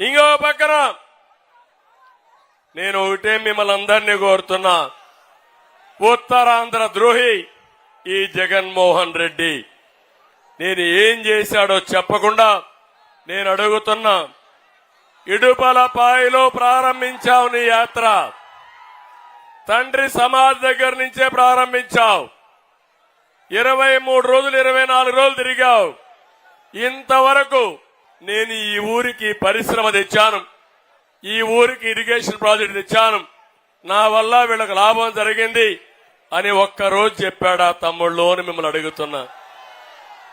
ఇంకో పక్కన నేను ఒకటే మిమ్మల్ని అందరినీ కోరుతున్నా. ఉత్తరాంధ్ర ద్రోహి ఈ జగన్మోహన్ రెడ్డి. నేను ఏం చేశాడో చెప్పకుండా నేను అడుగుతున్నా ఇడుపలపాయిలో ప్రారంభించావు నీ యాత్ర. తండ్రి సమాజ్ దగ్గర నుంచే ప్రారంభించావు. ఇరవై మూడు రోజులు ఇరవై నాలుగు రోజులు తిరిగావు. ఇంతవరకు నేను ఈ ఊరికి పరిశ్రమ తెచ్చాను. ఈ ఊరికి ఇరిగేషన్ ప్రాజెక్ట్ తెచ్చాను. నా వల్ల వీళ్ళకి లాభం జరిగింది అని ఒక్కరోజు చెప్పాడా తమ్ముళ్ళు అని మిమ్మల్ని అడుగుతున్నా.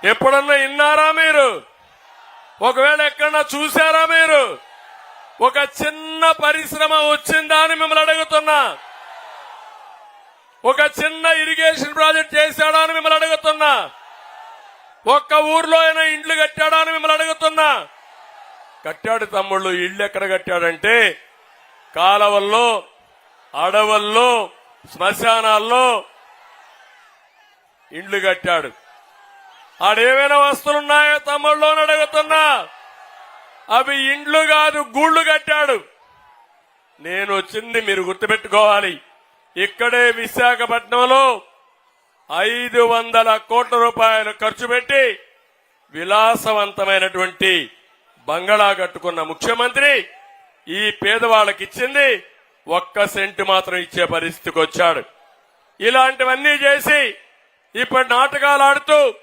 ఎప్పుడన్నా విన్నారా మీరు? ఒకవేళ ఎక్కడన్నా చూసారా మీరు? ఒక చిన్న పరిశ్రమ వచ్చిందా అని మిమ్మల్ని అడుగుతున్నా. ఒక చిన్న ఇరిగేషన్ ప్రాజెక్ట్ చేశాడా అని మిమ్మల్ని అడుగుతున్నా. ఒక్క ఊర్లో అయినా ఇండ్లు కట్టాడా అని మిమ్మల్ని అడుగుతున్నా. కట్టాడు తమ్ముళ్ళు ఇళ్ళు ఎక్కడ కట్టాడంటే కాలవల్లో అడవుల్లో శ్మశానాల్లో ఇండ్లు కట్టాడు. ఆడేమైనా వస్తువులున్నాయో తమ్ముళ్ళు అని అడుగుతున్నా. అవి ఇండ్లు కాదు గూళ్ళు కట్టాడు. నేను వచ్చింది మీరు గుర్తుపెట్టుకోవాలి. ఇక్కడే విశాఖపట్నంలో ఐదు వందల కోట్ల రూపాయలు ఖర్చు పెట్టి విలాసవంతమైనటువంటి బంగళా కట్టుకున్న ముఖ్యమంత్రి ఈ పేదవాళ్ళకి ఇచ్చింది ఒక్క సెంటు మాత్రం ఇచ్చే పరిస్థితికి వచ్చాడు. ఇలాంటివన్నీ చేసి ఇప్పుడు నాటకాలు ఆడుతూ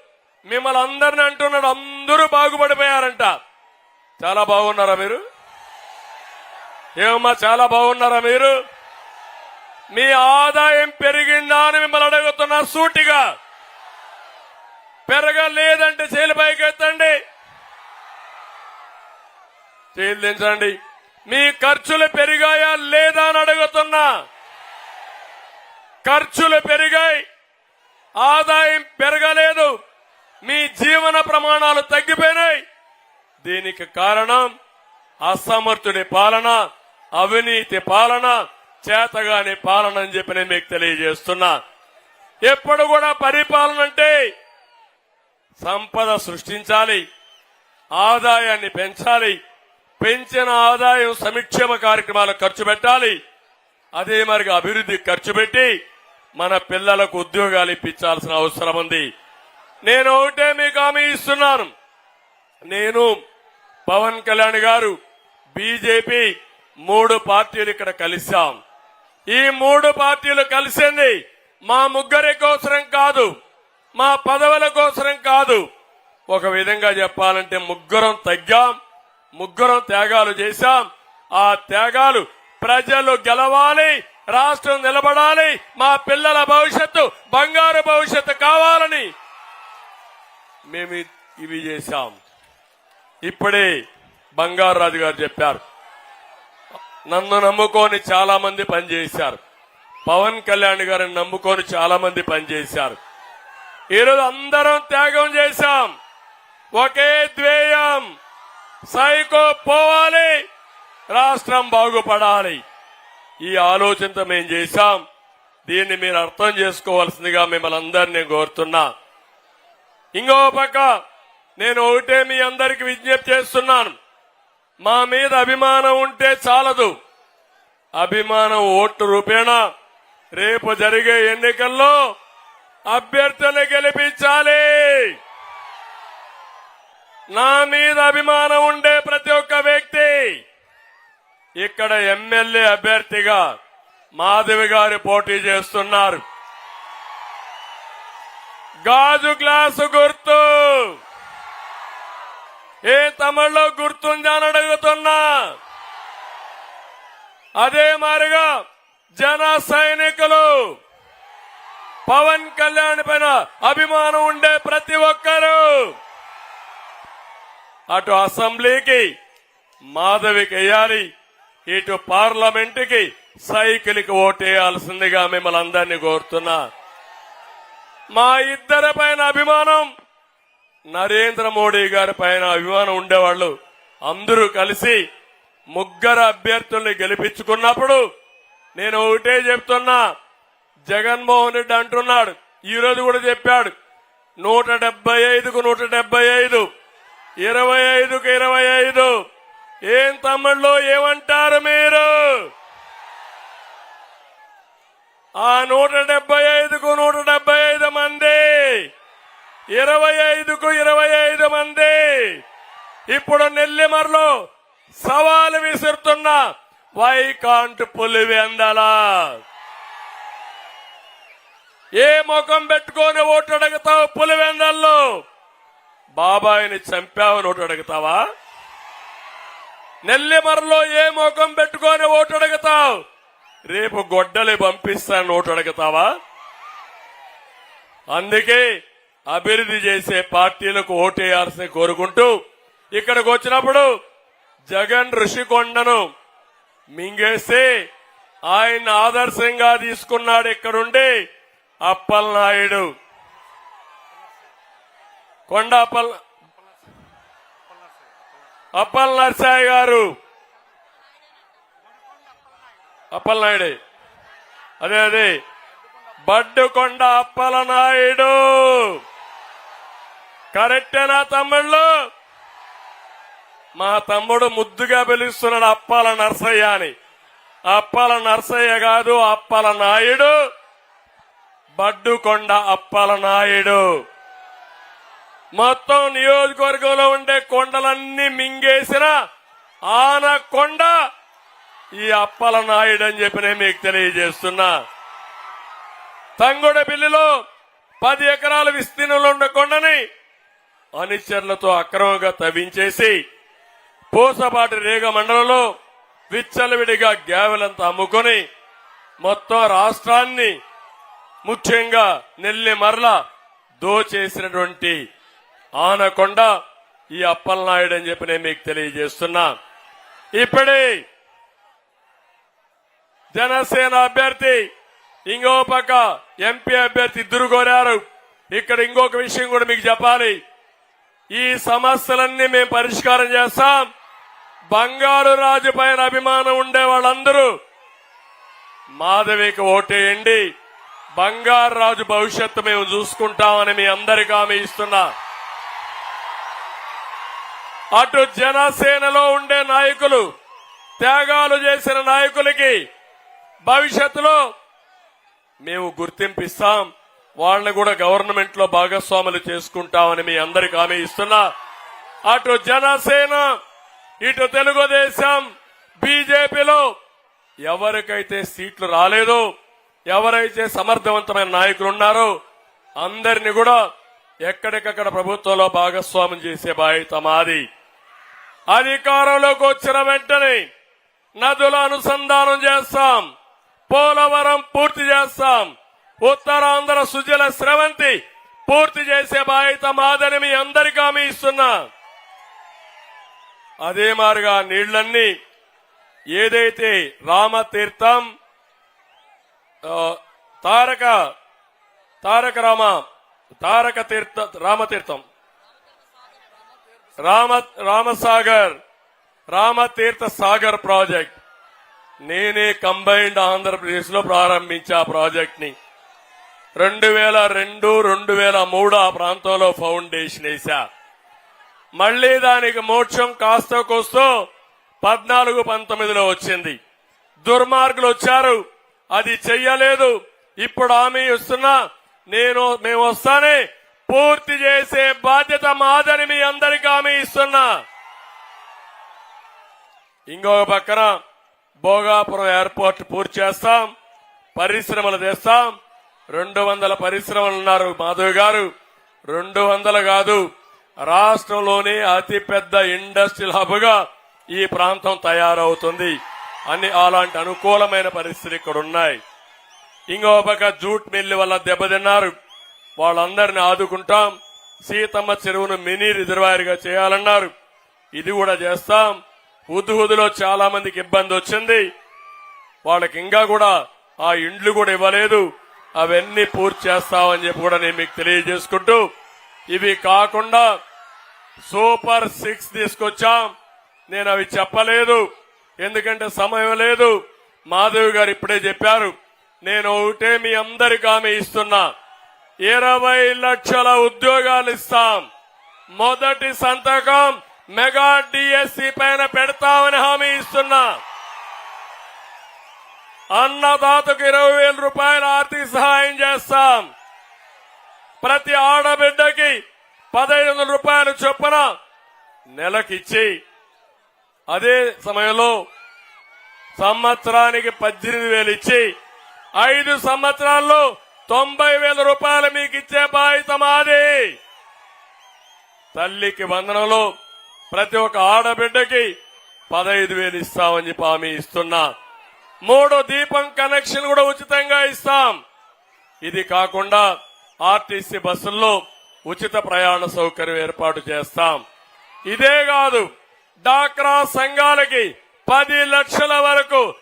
మిమ్మల్ని అందరిని అంటున్నాడు. అందరూ బాగుపడిపోయారంట. చాలా బాగున్నారా మీరు? ఏమమ్మా చాలా బాగున్నారా మీరు? మీ ఆదాయం పెరిగిందా అని మిమ్మల్ని అడుగుతున్నా సూటిగా. పెరగలేదంటే చేలు పైకి ఎత్తండి చేలు దించండి. మీ ఖర్చులు పెరిగాయా లేదా అని అడుగుతున్నా. ఖర్చులు పెరిగాయి. ఆదాయం పెరగలేదు. మీ జీవన ప్రమాణాలు తగ్గిపోయినాయి. దీనికి కారణం అసమర్థుడి పాలన అవినీతి పాలన చేతగాని పాలన అని చెప్పి నేను మీకు తెలియజేస్తున్నా. ఎప్పుడు కూడా పరిపాలన అంటే సంపద సృష్టించాలి ఆదాయాన్ని పెంచాలి పెంచిన ఆదాయం సంక్షేమ కార్యక్రమాలకు ఖర్చు పెట్టాలి అదే మరిగా అభివృద్ధి ఖర్చు పెట్టి మన పిల్లలకు ఉద్యోగాలు ఇప్పించాల్సిన అవసరం ఉంది. నేను ఒకటే మీకు హామీ ఇస్తున్నాను. నేను పవన్ కళ్యాణ్ గారు బీజేపీ మూడు పార్టీలు ఇక్కడ కలిశాం. ఈ మూడు పార్టీలు కలిసింది మా ముగ్గురి కోసరం కాదు మా పదవుల కోసరం కాదు. ఒక విధంగా చెప్పాలంటే ముగ్గురం తగ్గాం ముగ్గురం త్యాగాలు చేశాం. ఆ త్యాగాలు ప్రజలు గెలవాలి రాష్ట్రం నిలబడాలి మా పిల్లల భవిష్యత్తు బంగారు భవిష్యత్తు కావాలని మేము ఇవి చేశాం. ఇప్పుడే బంగారు రాజు గారు చెప్పారు నన్ను నమ్ముకొని చాలా మంది పనిచేశారు. పవన్ కళ్యాణ్ గారిని నమ్ముకొని చాలా మంది పనిచేశారు. ఈరోజు అందరం త్యాగం చేశాం. ఒకే ద్వేయం. సైకో పోవాలి. రాష్ట్రం బాగుపడాలి. ఈ ఆలోచనతో మేము చేశాం. దీన్ని మీరు అర్థం చేసుకోవాల్సిందిగా మిమ్మల్ని అందరినీ కోరుతున్నా. ఇంకో పక్క నేను ఒకటే మీ అందరికి విజ్ఞప్తి చేస్తున్నాను. మా మీద అభిమానం ఉంటే చాలదు. అభిమానం ఓటు రూపేణా. రేపు జరిగే ఎన్నికల్లో అభ్యర్థులు గెలిపించాలి. నా మీద అభిమానం ఉండే ప్రతి ఒక్క వ్యక్తి ఇక్కడ ఎమ్మెల్యే అభ్యర్థిగా మాధవి గారు పోటీ చేస్తున్నారు. గాజు గ్లాసు గుర్తు. ఏ తమిళలో గుర్తుందా అని అడుగుతున్నా. అదే మారిగా జన సైనికులు పవన్ కళ్యాణ్ పైన అభిమానం ఉండే ప్రతి ఒక్కరూ అటు అసెంబ్లీకి మాధవికి వేయాలి ఇటు పార్లమెంటుకి సైకిల్కి ఓటేయాల్సిందిగా మిమ్మల్ని అందరినీ కోరుతున్నా. మా ఇద్దరి పైన అభిమానం నరేంద్ర మోడీ గారి పైన అభిమానం ఉండేవాళ్ళు అందరూ కలిసి ముగ్గురు అభ్యర్థుల్ని గెలిపించుకున్నప్పుడు నేను ఒకటే చెప్తున్నా జగన్మోహన్ రెడ్డి అంటున్నాడు ఈరోజు కూడా చెప్పాడు నూట డెబ్బై ఐదుకు నూట డెబ్బై ఐదు ఇరవై ఐదుకు ఇరవై ఐదు. ఏం తమ్ముళ్ళు ఏమంటారు మీరు? ఆ నూట డెబ్బై ఐదుకు నూట డెబ్బై ఐదు మంది ఇరవై ఐదుకు ఇరవై ఐదు మంది. ఇప్పుడు నెల్లిమర్లో సవాలు విసురుతున్న వైకాంట్ పులివెందలా ఏ ముఖం పెట్టుకొని ఓటు అడుగుతావు పులివెందల్లో బాబాయిని చంపావని ఓటు అడుగుతావా? నెల్లిమరలో ఏ ముఖం పెట్టుకొని ఓటు అడుగుతావు? రేపు గొడ్డలి పంపిస్తాను ఓటు అడుగుతావా? అందుకే అభివృద్ధి చేసే పార్టీలకు ఓటేయాల్సి కోరుకుంటూ ఇక్కడికి వచ్చినప్పుడు జగన్ ఋషికొండను మింగేసి ఆయన ఆదర్శంగా తీసుకున్నాడు ఇక్కడుండి అప్పలనాయుడు కొండ అప్పల్ అప్పల్ నర్సాయి గారు. అప్పలనాయుడే అదే అదే. బడ్డుకొండ అప్పలనాయుడు కరెక్టేనా తమ్ముళ్ళు? మా తమ్ముడు ముద్దుగా పిలుస్తున్నాడు అప్పాల నర్సయ్య అని. అప్పాల నర్సయ్య కాదు అప్పాల నాయుడు. బడ్డుకొండ అప్పాల నాయుడు. మొత్తం నియోజకవర్గంలో ఉండే కొండలన్నీ మింగేసిన ఆనకొండ ఈ అప్పల నాయుడు అని చెప్పి నేను మీకు తెలియజేస్తున్నా. తంగొడపల్లిలో పది ఎకరాల విస్తీర్ణంలో ఉన్న కొండని అనుచరులతో అక్రమంగా తవ్వించేసి పూసపాటి రేగ మండలంలో విచ్చలవిడిగా గ్యావెలంతా అమ్ముకొని మొత్తం రాష్ట్రాన్ని ముఖ్యంగా నెల్లి మరల దోచేసినటువంటి ఆనకొండ ఈ అప్పలనాయుడు అని చెప్పి నేను మీకు తెలియజేస్తున్నా. ఇప్పుడే జనసేన అభ్యర్థి ఇంకో పక్క ఎంపీ అభ్యర్థి ఇద్దరు కోరారు. ఇక్కడ ఇంకొక విషయం కూడా మీకు చెప్పాలి. ఈ సమస్యలన్నీ మేము పరిష్కారం చేస్తాం. బంగారు రాజు పైన అభిమానం ఉండే వాళ్ళందరూ మాధవికి ఓటేయండి. బంగారు రాజు భవిష్యత్తు మేము చూసుకుంటామని మీ అందరికీ హామీ ఇస్తున్నా. అటు జనసేనలో ఉండే నాయకులు త్యాగాలు చేసిన నాయకులకి భవిష్యత్తులో మేము గుర్తింపిస్తాం. వాళ్ళని కూడా గవర్నమెంట్లో భాగస్వాములు చేసుకుంటామని మీ అందరికి హామీ ఇస్తున్నా. అటు జనసేన ఇటు తెలుగుదేశం బీజేపీలో ఎవరికైతే సీట్లు రాలేదో ఎవరైతే సమర్థవంతమైన నాయకులు ఉన్నారో అందరిని కూడా ఎక్కడికక్కడ ప్రభుత్వంలో భాగస్వామ్యం చేసే బాధ్యత మాది. అధికారంలోకి వచ్చిన వెంటనే నదుల అనుసంధానం చేస్తాం. పోలవరం పూర్తి చేస్తాం. ఉత్తరాంధ్ర సుజల స్రవంతి పూర్తి చేసే బాధ్యత మాదని మీ అందరికీ హామీ ఇస్తున్నా. అదే మారుగా నీళ్ళన్నీ ఏదైతే రామతీర్థం తారక తారక రామ తారక తీర్థ రామతీర్థం. రామ రామసాగర్ రామతీర్థ సాగర్ ప్రాజెక్ట్. నేనే కంబైన్డ్ ఆంధ్రప్రదేశ్లో ప్రారంభించా ఆ ప్రాజెక్ట్ని రెండు వేల రెండు రెండు వేల మూడు ఆ ప్రాంతంలో ఫౌండేషన్ వేశా. మళ్ళీ దానికి మోక్షం కాస్త కోస్తూ పద్నాలుగు పంతొమ్మిదిలో వచ్చింది. దుర్మార్గులు వచ్చారు. అది చెయ్యలేదు. ఇప్పుడు హామీ ఇస్తున్నా నేను మేము వస్తానే పూర్తి చేసే బాధ్యత మాదని మీ అందరికీ హామీ ఇస్తున్నా. ఇంకొక పక్కన భోగాపురం ఎయిర్పోర్ట్ పూర్తి చేస్తాం. పరిశ్రమలు తెస్తాం. రెండు వందల పరిశ్రమలు ఉన్నారు మాధవ్ గారు. రెండు వందలు కాదు రాష్ట్రంలోనే అతిపెద్ద ఇండస్ట్రియల్ హబ్గా ఈ ప్రాంతం తయారవుతుంది అని అలాంటి అనుకూలమైన పరిస్థితులు ఇక్కడ ఉన్నాయి ఇంకో పక్క జూట్ మిల్లు వల్ల దెబ్బతిన్నారు. వాళ్ళందరిని ఆదుకుంటాం. సీతమ్మ చెరువును మినీ రిజర్వాయర్గా చేయాలన్నారు. ఇది కూడా చేస్తాం. హుదుహుదులో చాలా మందికి ఇబ్బంది వచ్చింది. వాళ్ళకి ఇంకా కూడా ఆ ఇండ్లు కూడా ఇవ్వలేదు. అవన్నీ పూర్తి చేస్తామని చెప్పి కూడా నేను మీకు తెలియజేసుకుంటూ ఇవి కాకుండా సూపర్ సిక్స్ తీసుకొచ్చాం. నేను అవి చెప్పలేదు. ఎందుకంటే సమయం లేదు. మాధవ్ గారు ఇప్పుడే చెప్పారు. నేను ఒకటే మీ అందరికి ఆమె ఇస్తున్నా. ఇరవై లక్షల ఉద్యోగాలు ఇస్తాం. మొదటి సంతకం మెగా డిఎస్సి పైన పెడతామని హామీ ఇస్తున్నా. అన్నదాతకు ఇరవై వేల రూపాయల ఆర్థిక సహాయం చేస్తాం. ప్రతి ఆడబిడ్డకి పదహైదు వందల రూపాయలు చొప్పున నెలకిచ్చి అదే సమయంలో సంవత్సరానికి పద్దెనిమిది వేలు ఇచ్చి ఐదు సంవత్సరాల్లో తొంభై వేల రూపాయలు మీకు ఇచ్చే బాధ్యత మాది. తల్లికి వందనంలో ప్రతి ఒక్క ఆడబిడ్డకి పదహైదు వేలు ఇస్తామని చెప్పి హామీ ఇస్తున్నా. మూడో దీపం కనెక్షన్ కూడా ఉచితంగా ఇస్తాం. ఇది కాకుండా ఆర్టీసీ బస్సుల్లో ఉచిత ప్రయాణ సౌకర్యం ఏర్పాటు చేస్తాం. ఇదే కాదు డాక్రా సంఘాలకి పది లక్షల వరకు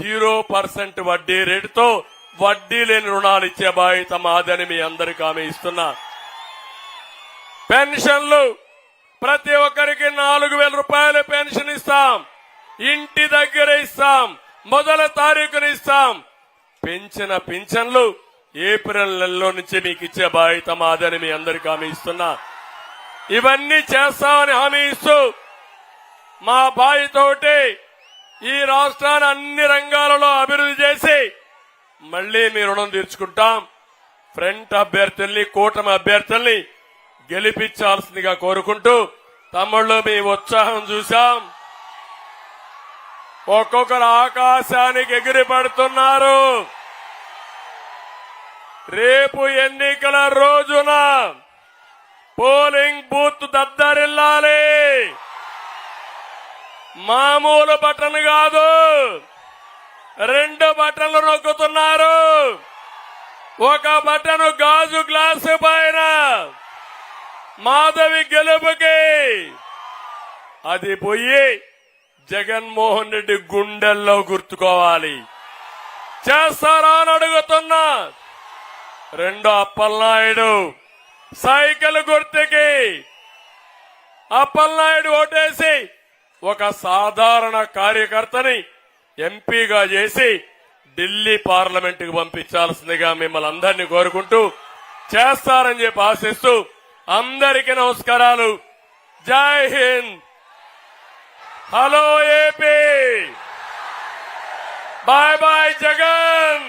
జీరో పర్సెంట్ వడ్డీ రేటుతో వడ్డీ లేని రుణాలు ఇచ్చే బాధ్యత మాదని మీ అందరికీ ఆమె ఇస్తున్నా. పెన్షన్లు ప్రతి ఒక్కరికి నాలుగు వేల రూపాయల పెన్షన్ ఇస్తాం. ఇంటి దగ్గర ఇస్తాం. మొదల తారీఖున ఇస్తాం. పెంచిన పింఛన్లు ఏప్రిల్ నెలలో నుంచి మీకు ఇచ్చే బాధ్యత మాదని మీ అందరికీ హామీ ఇస్తున్నా. ఇవన్నీ చేస్తామని హామీ ఇస్తూ మా బాయితోటి ఈ రాష్ట్రాన్ని అన్ని రంగాలలో అభివృద్ధి చేసి మళ్ళీ మీ రుణం తీర్చుకుంటాం. ఫ్రంట్ అభ్యర్థుల్ని కూటమి అభ్యర్థుల్ని గెలిపించాల్సిందిగా కోరుకుంటూ తమ్ముళ్ళు మీ ఉత్సాహం చూశాం. ఒక్కొక్కరు ఆకాశానికి ఎగిరి పడుతున్నారు రేపు ఎన్నికల రోజున పోలింగ్ బూత్ దద్దరిల్లాలి. మామూలు బటన్ కాదు. రెండు బటన్లు నొక్కుతున్నారు. ఒక బటన్ గాజు గ్లాసు పైన మాధవి గెలుపుకి. అది పోయి జగన్మోహన్ రెడ్డి గుండెల్లో గుర్తుకోవాలి. చేస్తారా అని అడుగుతున్నా. రెండు అప్పలనాయుడు సైకిల్ గుర్తుకి. అప్పలనాయుడు ఓటేసి ఒక సాధారణ కార్యకర్తని ఎంపీగా చేసి ఢిల్లీ పార్లమెంటుకు పంపించాల్సిందిగా మిమ్మల్ని అందరినీ కోరుకుంటూ చేస్తారని చెప్పి ఆశిస్తూ అందరికీ నమస్కారాలు. జై Hind! hello AP bye bye Jagan